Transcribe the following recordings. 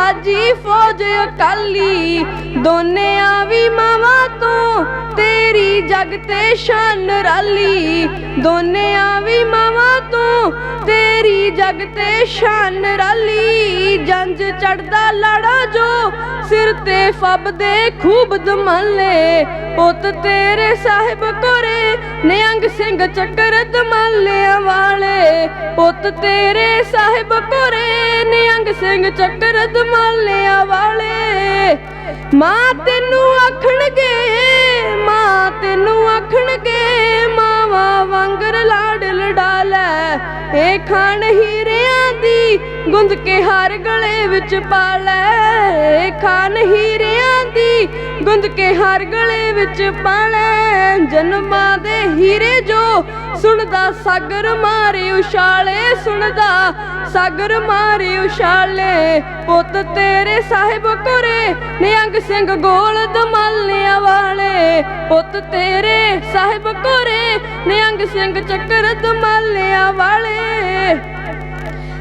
ਸਾਜੀ ਫੌਜ ਅਕਾਲੀ ਦੋਨੇ ਆਵੀ ਮਾਵਾਂ ਤੋਂ ਤੇਰੀ ਜਗ ਤੇ ਸ਼ਾਨ ਰਾਲੀ। ਦੋਨਿਆਂ ਵੀ ਮਾਵਾਂ ਤੋਂ ਤੇਰੀ ਜਗ ਤੇ ਸ਼ਾਨ ਰਾਲੀ। ਜੰਜ ਚੜਦਾ ਲੜਾ ਜੋ ਸਿਰ ਤੇ ਫੱਬਦੇ ਖੂਬ ਦਮਾਲੇ, ਪੁੱਤ ਤੇਰੇ ਸਾਹਿਬ ਕੋਰੇ, ਨਿਹੰਗ ਸਿੰਘ ਚੱਕਰ ਦਮਾਲਿਆਂ ਵਾਲੇ, ਪੁੱਤ ਤੇਰੇ ਸਾਹਿਬ ਕੋਰੇ, ਨਿਹੰਗ ਸਿੰਘ ਚੱਕਰ ਦਮਾਲਿਆਂ ਵਾਲੇ। ਮਾਂ ਤੈਨੂੰ ਆਖਣਗੇ, ਮਾਂ ਤੈਨੂੰ ਆਖਣਗੇ, ਮਾਵਾ ਵਾਂਗਰ ਲਾਡ ਲਡਾ ਲੈ, ਇਹ ਖਾਨ ਹੀਰਿਆਂ ਦੀ ਗੁੰਦ ਕੇ ਹਾਰ ਗਲੇ ਵਿੱਚ ਪਾ ਲੈ। ਖਾਨ ਹੀਰਿਆਂ ਦੀ ਗੁੰਦ ਕੇ ਹਾਰ ਗਲੇ ਵਿੱਚ ਪਾ ਲੈ। ਜਨਮਾਂ ਦੇ ਹੀਰੇ ਜੋ ਸੁਣਦਾ, ਸਾਗਰ ਮਾਰੇ ਉਛਾਲੇ। ਸੁਣਦਾ, ਸਾਗਰ ਮਾਰੇ ਉਛਾਲੇ। ਪੁੱਤ ਤੇਰੇ ਸਾਹਿਬ ਕੋਰੇ, ਨਿਹੰਗ ਸਿੰਘ ਗੋਲ ਦਮਾਲਿਆਂ ਵਾਲੇ। ਪੁੱਤ ਤੇਰੇ ਸਾਹਿਬ ਕੋਰੇ, ਨਿਹੰਗ ਸਿੰਘ ਚੱਕਰ ਦਮਾਲਿਆਂ ਵਾਲੇ।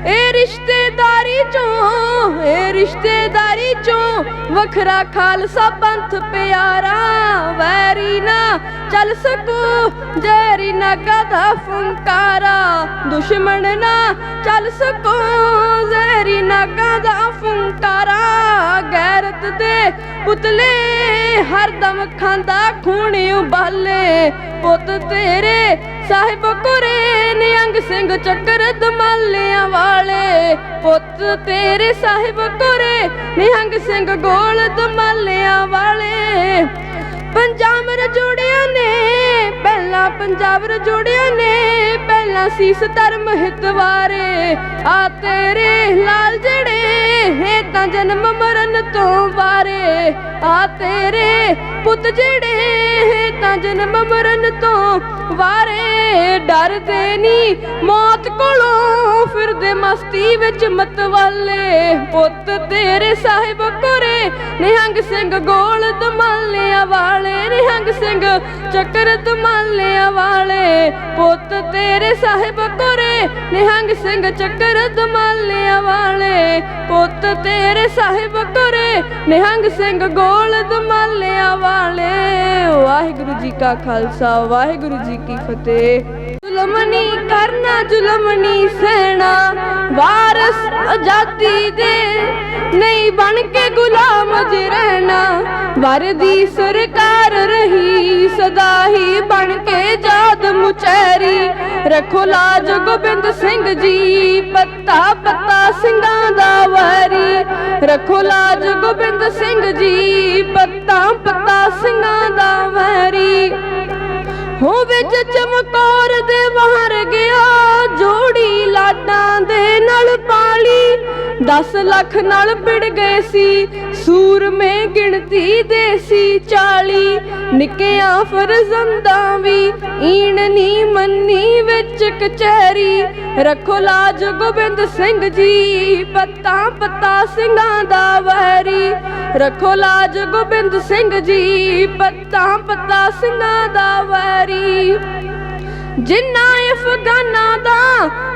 ਇਹ ਰਿਸ਼ਤੇਦਾਰੀ ਚੋਂ, ਇਹ ਰਿਸ਼ਤੇਦਾਰੀ ਚੋਂ ਵੱਖਰਾ ਖਾਲਸਾ ਪੰਥ ਪਿਆਰਾ, ਵੈਰੀ ਨਾ ਚੱਲ ਸਕੂ, ਜੈਰੀ ਨਾਗਾ ਦਾ ਫੁੰਕਾਰਾ। ਦੁਸ਼ਮਣ ਨਾ ਚੱਲ ਸਕੂ ਜ਼ਹਿਰੀ ਨਾਗਾ ਦਾ ਫੁੰਕਾਰਾ। ਗੈਰਤ ਦੇ ਪੁਤਲੇ ਹਰਦਮ ਖਾਂਦਾ ਖੂਨ ਉਬਾਲੇ। ਪੁੱਤ ਤੇਰੇ ਸਾਹਿਬ ਕੋਰੇ ਨਿਹੰਗ ਸਿੰਘ ਚੱਕਰ ਦਮਾਲਿਆਂ ਵਾਲੇ। ਪੁੱਤ ਤੇਰੇ ਸਾਹਿਬ ਕੋਰੇ ਨਿਹੰਗ ਸਿੰਘ ਗੋਲ ਦਮਾਲਿਆਂ ਵਾਲੇ। ਪੰਜਾਬ ਰਜੋੜਿਆਂ ਨੇ, ਪਹਿਲਾਂ ਪੰਜਾਬ ਰਜੋੜਿਆਂ ਨੇ ਪਹਿਲਾਂ ਸੀਸ ਧਰਮ ਹਿਤਵਾਰੇ ਆ ਤੇਰੇ ਲਾਲ ਜਿਹੜੇ ਹੈ ਤਾਂ ਜਨਮ ਮਰਨ ਤੋਂ ਵਾਰੇ ਆ ਤੇਰੇ ਪੁੱਤ ਜਿਹੜੇ ਹੈ ਤਾਂ ਜਨਮ ਮਰਨ ਤੋਂ ਵਾਰੇ ਡਰਦੇ ਨਹੀਂ ਮੌਤ ਕੋਲੋਂ, ਫਿਰਦੇ ਮਸਤੀ ਵਿੱਚ ਮਤਵਾਲੇ। ਪੁੱਤ ਤੇਰੇ ਸਾਹਿਬ ਕੋਰੇ, ਨਿਹੰਗ ਸਿੰਘ ਗੋਲ ਦਮਾਲਿਆਂ ਨਿਹੰਗ ਸਿੰਘ ਚੱਕਰ ਦਮਾਲਿਆਂ ਵਾਲੇ। ਪੁੱਤ ਤੇਰੇ ਸਾਹਿਬ ਕੋਰੇ, ਨਿਹੰਗ ਸਿੰਘ ਚੱਕਰ ਦਮਾਲਿਆਂ ਵਾਲੇ। ਪੁੱਤ ਤੇਰੇ ਸਾਹਿਬ ਕੋਰੇ, ਨਿਹੰਗ ਸਿੰਘ, ਗੋਲਦ ਦਮਾਲਿਆਂ ਵਾਲੇ। ਵਾਹਿਗੁਰੂ ਜੀ ਕਾ ਖਾਲਸਾ, ਵਾਹਿਗੁਰੂ ਜੀ ਕੀ ਫਤਿਹ। ਜ਼ੁਲਮ ਨਹੀਂ ਕਰਨਾ ਜ਼ੁਲਮ ਨਹੀਂ ਸਹਿਣਾ, ਵਾਰਸ ਆਜ਼ਾਦੀ ਦੇ ਨਹੀਂ ਬਣ ਕੇ ਗੁਲਾਮ ਜ ਰਹਿਣਾ। ਵਰਦੀ ਸਰਕਾਰ ਰਹੀ, ਸਦਾ ਹੀ ਬਣ ਕੇ ਜਾਦ ਮੁਚੈਰੀ। ਰੱਖੋ ਲਾਜ ਗੋਬਿੰਦ ਸਿੰਘ ਜੀ, ਪੱਤਾ ਪੱਤਾ ਸਿੰਘਾਂ ਦਾ ਵਾਰੀ। ਰੱਖੋ ਲਾਜ ਗੋਬਿੰਦ ਸਿੰਘ ਜੀ, ਪੱਤਾ ਪੱਤਾ ਸਿੰਘਾਂ ਦਾ ਵਾਰੀ। ਹੋ ਵਿੱਚ ਚਮਕੌਰ 10 ਲੱਖ ਨਾਲ ਪਿੜ ਗਏ ਸੀ। ਸੂਰਮੇ ਗਿਣਤੀ ਦੇ ਸੀ 40 ਨਿੱਕਿਆਂ ਫਰਜ਼ੰਦਾਂ ਵੀ ਈਣ ਨੀ ਮੰਨੀ ਵਿੱਚ ਕਚਹਿਰੀ। ਰੱਖੋ ਲਾਜ ਗੋਬਿੰਦ ਸਿੰਘ ਜੀ ਪੱਤਾ ਪੱਤਾ ਸਿੰਘਾਂ ਦਾ ਵੈਰੀ ਰੱਖੋ ਲਾਜ ਗੋਬਿੰਦ ਸਿੰਘ ਜੀ ਪੱਤਾ ਪੱਤਾ ਸਿੰਘਾਂ ਦਾ ਵੈਰੀ ਜਿਨ੍ਹਾਂ ਅਫਗਾਨਾਂ ਦਾ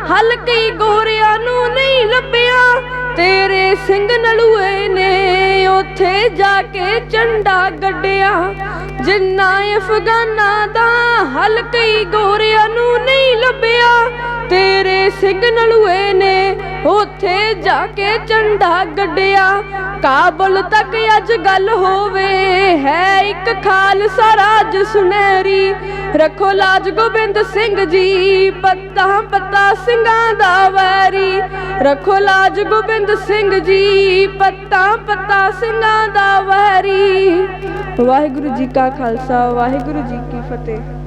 ਹੱਲ ਗੋਰਿਆਂ ਨੂੰ ਨਹੀਂ ਲੱਭਿਆ ਤੇਰੇ ਸਿੰਘ ਨਲੂਏ ਨੇ ਉੱਥੇ ਜਾ ਕੇ ਝੰਡਾ ਗੱਡਿਆ। ਜਿਨ੍ਹਾਂ ਅਫਗਾਨਾ ਦਾ ਹੱਲ ਗੋਰਿਆਂ ਨੂੰ ਨਹੀਂ ਲੱਭਿਆ। ਤੇਰੇ ਸਿੰਘ ਨਲੂਏ ਨੇ ਉੱਥੇ ਜਾ ਕੇ ਝੰਡਾ ਗੱਡਿਆ। ਕਾਬਲ ਤੱਕ ਅੱਜ ਗੱਲ ਹੋਵੇ, ਹੈ ਇੱਕ ਖਾਲਸਾ ਰਾਜ ਸੁਨਹਿਰੀ। ਰੱਖੋ ਲਾਜ ਗੋਬਿੰਦ ਸਿੰਘ ਜੀ, ਪੱਤਾ ਪੱਤਾ ਸਿੰਘਾਂ ਦਾ ਵੈਰੀ। ਰੱਖੋ ਲਾਜ ਗੋਬਿੰਦ ਸਿੰਘ ਜੀ, ਪੱਤਾ ਪੱਤਾ ਸਿੰਘਾਂ ਦਾ ਵੈਰੀ। ਵਾਹਿਗੁਰੂ ਜੀ ਕਾ ਖਾਲਸਾ, ਵਾਹਿਗੁਰੂ ਜੀ ਕੀ ਫਤਿਹ।